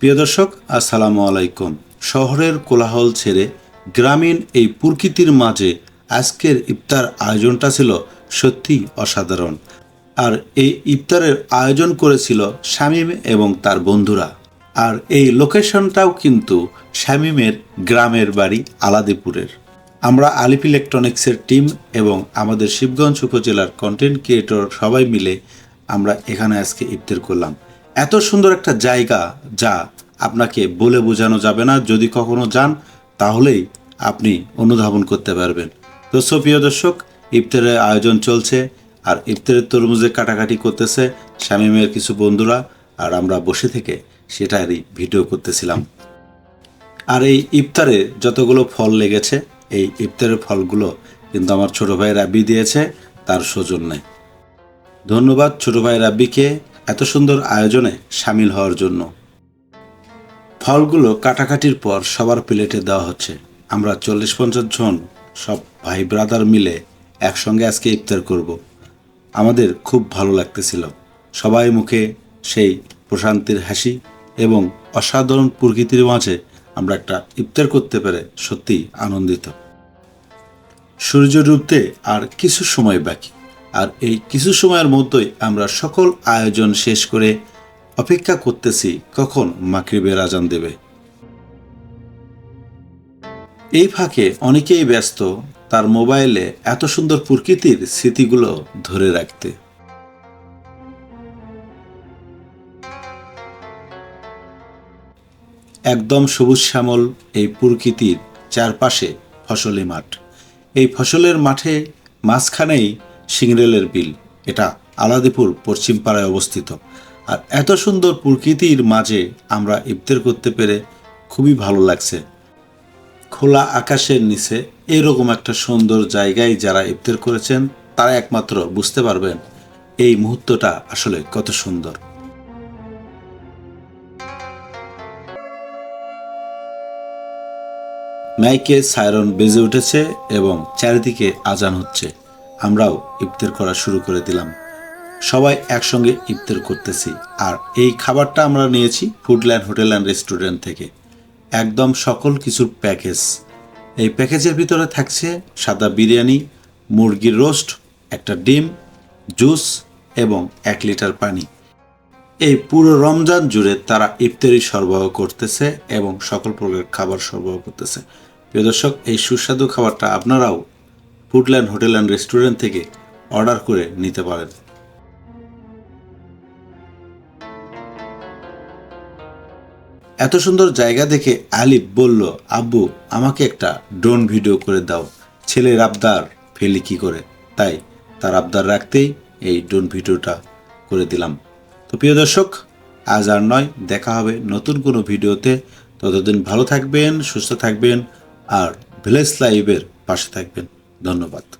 প্রিয় দর্শক, আসসালামু আলাইকুম। শহরের কোলাহল ছেড়ে গ্রামীণ এই প্রকৃতির মাঝে আজকের ইফতার আয়োজনটা ছিল সত্যি অসাধারণ। আর এই ইফতারের আয়োজন করেছিল শামীম এবং তার বন্ধুরা। আর এই লোকেশনটাও কিন্তু শামীমের গ্রামের বাড়ি আলাদিপুরের। আমরা আলিপ ইলেকট্রনিক্সের টিম এবং আমাদের শিবগঞ্জ উপজেলার কন্টেন্ট ক্রিয়েটর সবাই মিলে আমরা এখানে আজকে ইফতার করলাম। এত সুন্দর একটা জায়গা যা আপনাকে বলে বোঝানো যাবে না, যদি কখনো যান, তাহলেই আপনি অনুধাবন করতে পারবেন। তো প্রিয় দর্শক, ইফতারের আয়োজন চলছে আর ইফতারের তরমুজে কাটাকাটি করতেছে শামীমের কিছু বন্ধুরা আর আমরা বসে থেকে সেটারই ভিডিও করতেছিলাম। আর এই ইফতারে যতগুলো ফল লেগেছে, এই ইফতারের ফলগুলো কিন্তু আমার ছোট ভাই রাব্বি দিয়েছে, তার সৌজন্যে। ধন্যবাদ ছোট ভাই রাব্বিকে। এত সুন্দর আয়োজনে সামিল হওয়ার জন্য। ফলগুলো কাটাকাটির পর সবার প্লেটে দেওয়া হচ্ছে। আমরা চল্লিশ পঞ্চাশ জন সব ভাই ব্রাদার মিলে একসঙ্গে আজকে ইফতার করব। আমাদের খুব ভালো লাগতেছিল। সবাই মুখে সেই প্রশান্তির হাসি এবং অসাধারণ প্রকৃতির মাঝে আমরা একটা ইফতার করতে পেরে সত্যি আনন্দিত। সূর্য ডুবতে আর কিছু সময় বাকি। আর এই কিছু সময়ের মধ্যেই আমরা সকল আয়োজন শেষ করে অপেক্ষা করতেছি কখন মাকরিবের আজান দেবে। এই ফাঁকে অনেকেই ব্যস্ত তার মোবাইলে এত সুন্দর প্রকৃতির স্মৃতিগুলো ধরে রাখতে। একদম সবুজ শ্যামল এই প্রকৃতির চারপাশে ফসলি মাঠ। এই ফসলের মাঠে মাঝখানেই সিংরেলের বিল। এটা আলাদিপুর পশ্চিম পাড়ায় অবস্থিত। আর এত সুন্দর প্রকৃতির মাঝে আমরা ইফতার করতে পেরে খুবই ভালো লাগছে। খোলা আকাশের নিচে এরকম একটা সুন্দর জায়গায় যারা ইফতার করেছেন, তারা একমাত্র বুঝতে পারবেন এই মুহূর্তটা আসলে কত সুন্দর। মাইকে সায়রন বেজে উঠেছে এবং চারিদিকে আজান হচ্ছে। আমরাও ইফতার করা শুরু করে দিলাম। সবাই একসঙ্গে ইফতার করতেছি। আর এই খাবারটা আমরা নিয়েছি ফুডল্যান্ড হোটেল অ্যান্ড রেস্টুরেন্ট থেকে। একদম সকল কিছুর প্যাকেজ। এই প্যাকেজের ভিতরে থাকছে সাদা বিরিয়ানি, মুরগির রোস্ট, একটা ডিম, জুস এবং এক লিটার পানি। এই পুরো রমজান জুড়ে তারা ইফতারি সরবরাহ করতেছে এবং সকল প্রকার খাবার সরবরাহ করতেছে। প্রিয় দর্শক, এই সুস্বাদু খাবারটা আপনারাও ফুডল্যান্ড হোটেল অ্যান্ড রেস্টুরেন্ট থেকে অর্ডার করে নিতে পারেন। এত সুন্দর জায়গা দেখে আলিফ বলল, আব্বু, আমাকে একটা ড্রোন ভিডিও করে দাও। ছেলের আবদার ফেলি কি করে? তাই তার আবদার রাখতেই এই ড্রোন ভিডিওটা করে দিলাম। তো প্রিয় দর্শক, আজ আর নয়, দেখা হবে নতুন কোনো ভিডিওতে। ততদিন ভালো থাকবেন, সুস্থ থাকবেন, আর ভিলেজ লাইভের পাশে থাকবেন। ধন্যবাদ।